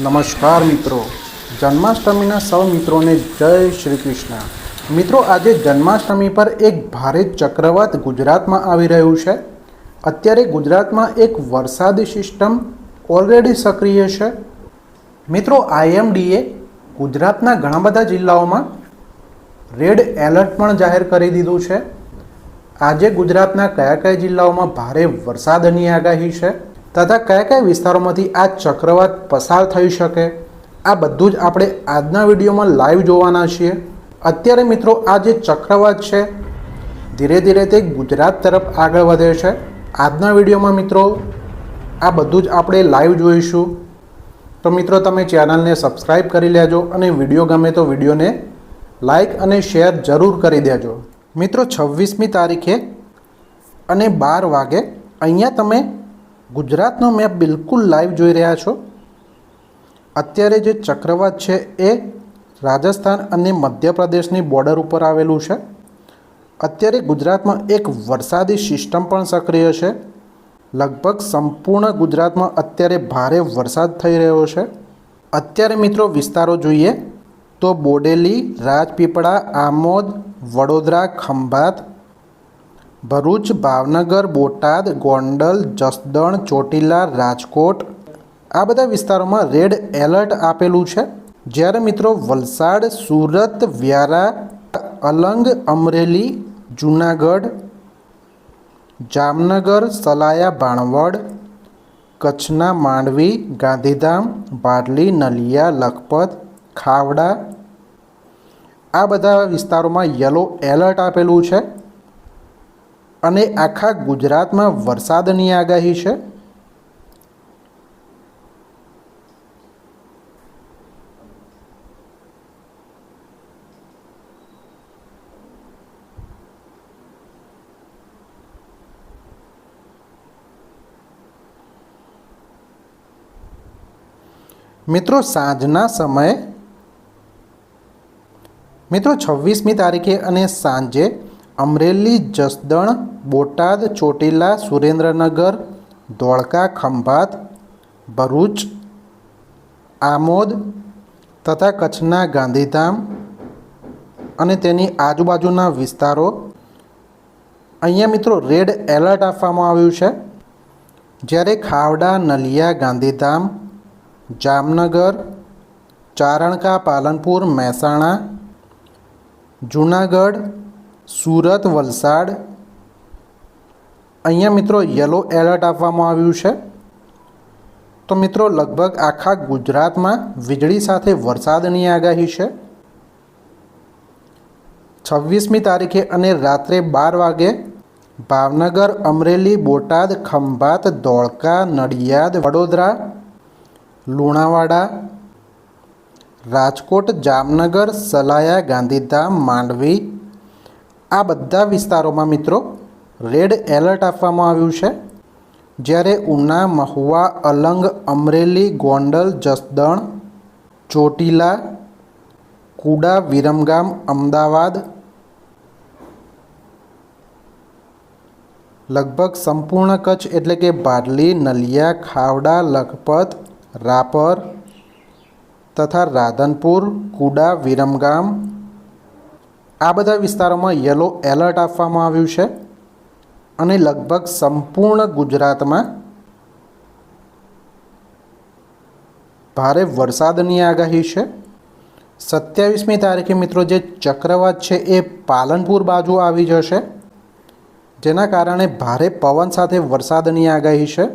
નમસ્કાર મિત્રો. જન્માષ્ટમીના સૌ મિત્રોને જય શ્રી કૃષ્ણ. મિત્રો, આજે જન્માષ્ટમી પર એક ભારે ચક્રવાત ગુજરાતમાં આવી રહ્યું છે. અત્યારે ગુજરાતમાં એક વરસાદી સિસ્ટમ ઓલરેડી સક્રિય છે. મિત્રો, આઈએમડીએ ગુજરાતના ઘણા બધા જિલ્લાઓમાં રેડ એલર્ટ પણ જાહેર કરી દીધું છે. આજે ગુજરાતના કયા કયા જિલ્લાઓમાં ભારે વરસાદની આગાહી છે? તથા કયા કયા વિસ્તારોમાંથી આ ચક્રવાત પસાર થઈ શકે? આ બધું જ આપણે આજના વિડીયોમાં લાઈવ જોવાના છીએ. અત્યારે મિત્રો આ જે ચક્રવાત છે, ધીરે ધીરે તે ગુજરાત તરફ આગળ વધે છે. આજના વિડીયોમાં મિત્રો, આ બધું જ આપણે લાઈવ જોઈશું. તો મિત્રો, તમે ચેનલને સબસ્ક્રાઈબ કરી લેજો અને વીડિયો ગમે તો વિડીયોને લાઈક અને શેર જરૂર કરી દેજો. મિત્રો, છવ્વીસમી તારીખે અને બાર વાગે અહીંયા તમે ગુજરાતનો મેપ બિલકુલ લાઈવ જોઈ રહ્યા છો. અત્યારે જે ચક્રવાત છે એ રાજસ્થાન અને મધ્યપ્રદેશની બોર્ડર ઉપર આવેલું છે. અત્યારે ગુજરાતમાં એક વરસાદી સિસ્ટમ પણ સક્રિય છે. લગભગ સંપૂર્ણ ગુજરાતમાં અત્યારે ભારે વરસાદ થઈ રહ્યો છે. અત્યારે મિત્રો વિસ્તારો જોઈએ તો બોડેલી, રાજપીપળા, આમોદ, વડોદરા, ખંભાત ભરૂચ, ભાવનગર, બોટાદ, ગોંડલ, જસદણ, ચોટીલા, રાજકોટ આ બધા વિસ્તારોમાં રેડ એલર્ટ આપેલું છે. જ્યારે મિત્રો વલસાડ, સુરત, વ્યારા, અલંગ, અમરેલી, જૂનાગઢ, જામનગર, સલાયા, ભાણવડ, કચ્છના માંડવી, ગાંધીધામ, બારલી, નલિયા, લખપત, ખાવડા આ બધા વિસ્તારોમાં યલો એલર્ટ આપેલું છે. અને આખા ગુજરાતમાં વરસાદની આગાહી છે? મિત્રો, સાંજના સમયે મિત્રો, છવ્વીસમી તારીખે અને સાંજે અમરેલી જસદણ બોટાદ, ચોટીલા, સુરેન્દ્રનગર, ધોળકા, ખંભાત, ભરૂચ, આમોદ તથા કચ્છના ગાંધીધામ અને તેની આજુબાજુના વિસ્તારો. અહીંયા મિત્રો રેડ એલર્ટ આપવામાં આવ્યું છે. જ્યારે ખાવડા, નલિયા, ગાંધીધામ, જામનગર, ચારણકા, પાલનપુર, મહેસાણા, જૂનાગઢ, સુરત, વલસાડ અહીંયા મિત્રો યલો એલર્ટ આપવામાં આવ્યું છે. તો મિત્રો લગભગ આખા ગુજરાતમાં વીજળી સાથે વરસાદની આગાહી છે. છવ્વીસમી તારીખે અને રાત્રે બાર વાગે ભાવનગર, અમરેલી, બોટાદ, ખંભાત, ધોળકા, નડિયાદ, વડોદરા, લુણાવાડા, રાજકોટ, જામનગર, સલાયા, ગાંધીધામ, માંડવી આ બધા વિસ્તારોમાં મિત્રો રેડ એલર્ટ આપવામાં આવ્યું છે. જ્યારે ઉના, મહુવા, અલંગ, અમરેલી, ગોંડલ, જસદણ, ચોટીલા, કુડા, વિરમગામ, અમદાવાદ લગભગ સંપૂર્ણ કચ્છ એટલે કે બારલી, નલિયા, ખાવડા, લખપત, રાપર તથા રાધનપુર, કુડા, વિરમગામ આ બધા વિસ્તારોમાં યલો એલર્ટ આપવામાં આવ્યું છે. અને લગભગ સંપૂર્ણ ગુજરાતમાં ભારે વરસાદની આગાહી છે. સત્યાવીસમી તારીખે મિત્રો જે ચક્રવાત છે એ પાલનપુર બાજુ આવી જશે, જેના કારણે ભારે પવન સાથે વરસાદની આગાહી છે.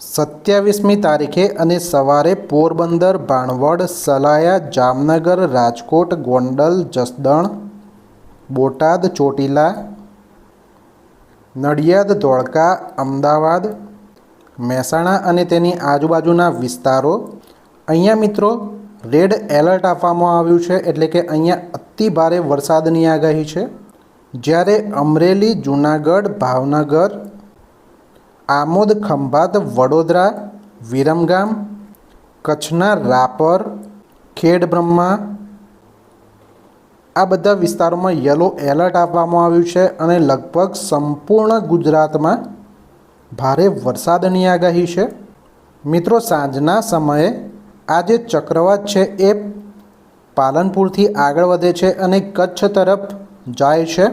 સત્યાવીસમી તારીખે અને સવારે પોરબંદર, ભાણવડ, સલાયા, જામનગર, રાજકોટ, ગોંડલ, જસદણ, બોટાદ, ચોટીલા નડિયાદ, ધોળકા, અમદાવાદ, મહેસાણા અને તેની આજુબાજુના વિસ્તારો. અહીંયા મિત્રો, રેડ એલર્ટ આપવામાં આવ્યું છે એટલે કે અહીંયા અતિ ભારે વરસાદની આગાહી છે. જ્યારે અમરેલી, જૂનાગઢ, ભાવનગર, આમોદ, ખંભાત, વડોદરા, વિરમગામ, કચ્છના રાપર ખેડબ્રહ્મા આ બધા વિસ્તારોમાં યલો એલર્ટ આપવામાં આવ્યું છે અને લગભગ સંપૂર્ણ ગુજરાતમાં ભારે વરસાદની આગાહી છે. મિત્રો, સાંજના સમયે આ જે ચક્રવાત છે એ પાલનપુરથી આગળ વધે છે અને કચ્છ તરફ જાય છે.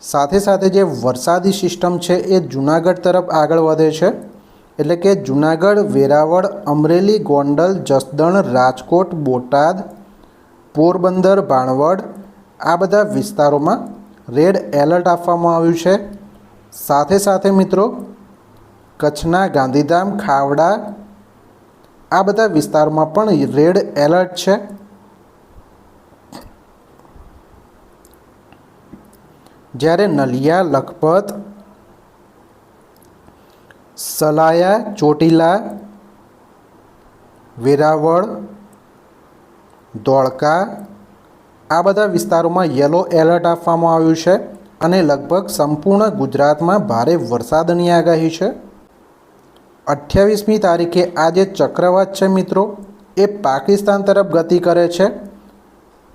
સાથે સાથે જે વરસાદી સિસ્ટમ છે એ જુનાગઢ તરફ આગળ વધે છે. એટલે કે જુનાગઢ, વેરાવળ, અમરેલી, ગોંડલ, જસદણ, રાજકોટ, બોટાદ, પોરબંદર, ભાણવડ આ બધા વિસ્તારોમાં રેડ એલર્ટ આપવામાં આવ્યું છે. સાથે સાથે મિત્રો, કચ્છના ગાંધીધામ, ખાવડા આ બધા વિસ્તારોમાં પણ રેડ એલર્ટ છે. જ્યારે નલિયા, લખપત સલાયા, ચોટીલા, વેરાવળ ધોળકા આ બધા વિસ્તારોમાં યલો એલર્ટ આપવામાં આવ્યું છે અને લગભગ સંપૂર્ણ ગુજરાતમાં ભારે વરસાદની આગાહી છે. અઠ્યાવીસમી તારીખે આ જે ચક્રવાત છે મિત્રો. એ પાકિસ્તાન તરફ ગતિ કરે છે,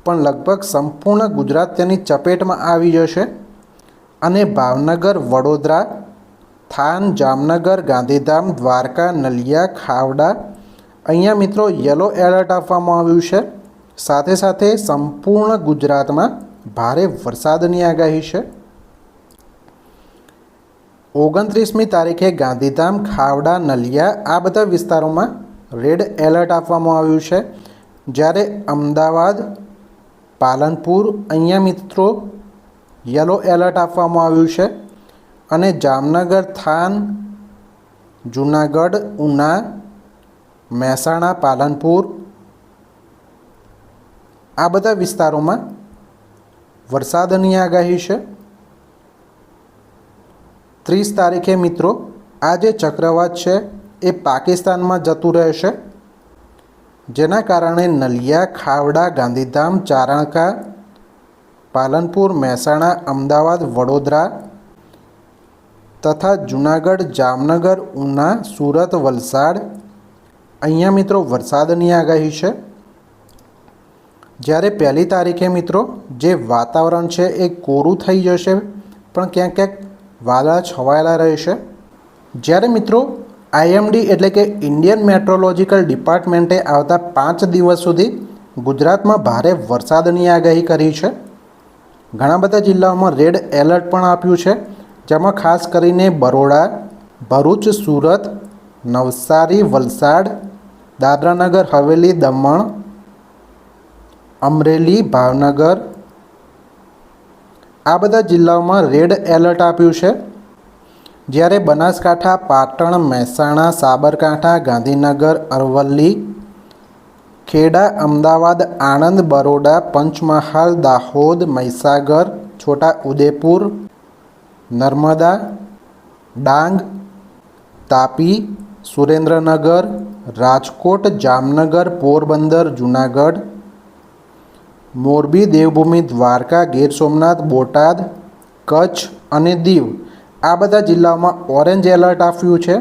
પણ લગભગ સંપૂર્ણ ગુજરાત તેની ચપેટમાં આવી જશે. અને ભાવનગર, વડોદરા થાન, જામનગર, ગાંધીધામ, દ્વારકા, નલિયા, ખાવડા. અહીંયા મિત્રો યલો એલર્ટ આપવામાં આવ્યું છે. સાથે સાથે સંપૂર્ણ ગુજરાતમાં ભારે વરસાદની આગાહી છે. ઓગણત્રીસમી તારીખે ગાંધીધામ, ખાવડા, નલિયા આ બધા વિસ્તારોમાં રેડ એલર્ટ આપવામાં આવ્યું છે. જ્યારે અમદાવાદ, પાલનપુર અહીંયા મિત્રો યલો એલર્ટ આપવામાં આવ્યું છે. અને જામનગર થાન, જુનાગઢ, ઉના, મહેસાણા, પાલનપુર આ બધા વિસ્તારોમાં વરસાદની આગાહી છે. ત્રીસ તારીખે મિત્રો આ જે ચક્રવાત છે એ પાકિસ્તાનમાં જતું રહેશે. જેના કારણે નલિયા, ખાવડા, ગાંધીધામ, ચારણકા, પાલનપુર, મહેસાણા, અમદાવાદ, વડોદરા તથા જુનાગઢ, જામનગર, ઉના, સુરત, વલસાડ. અહીંયા મિત્રો વરસાદની આગાહી છે. જ્યારે પહેલી તારીખે મિત્રો જે વાતાવરણ છે એ કોરું થઈ જશે, પણ ક્યાંક ક્યાંક વાદળા છવાયેલા રહેશે. જ્યારે મિત્રો આઈએમડી એટલે કે ઇન્ડિયન મેટ્રોલોજીકલ ડિપાર્ટમેન્ટે આવતા પાંચ દિવસ સુધી ગુજરાતમાં ભારે વરસાદની આગાહી કરી છે. ઘણા બધા જિલ્લાઓમાં રેડ એલર્ટ પણ આપ્યું છે. જેમાં ખાસ કરીને બરોડા, ભરૂચ, સુરત, નવસારી, વલસાડ, દાદરાનગર, હવેલી, દમણ, અમરેલી, ભાવનગર. આ બધા જિલ્લાઓમાં રેડ એલર્ટ આપ્યું છે. જ્યારે બનાસકાંઠા, પાટણ, મહેસાણા, સાબરકાંઠા, ગાંધીનગર, અરવલ્લી, ખેડા, અમદાવાદ, આણંદ, બરોડા, પંચમહાલ, દાહોદ, મહીસાગર, છોટા ઉદેપુર નર્મદા, ડાંગ, તાપી, સુરેન્દ્રનગર, રાજકોટ, જામનગર, પોરબંદર, જુનાગઢ, મોરબી, દેવભૂમિ, દ્વારકા, ગીર સોમનાથ, બોટાદ, કચ્છ અને દીવ. આ બધા જિલ્લાઓમાં ઓરેન્જ એલર્ટ આપ્યું છે.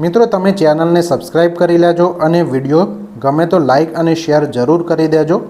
મિત્રો, તમે ચેનલને સબસ્ક્રાઈબ કરી લેજો અને વીડિયો ગમે તો લાઈક અને શેર જરૂર કરી દેજો.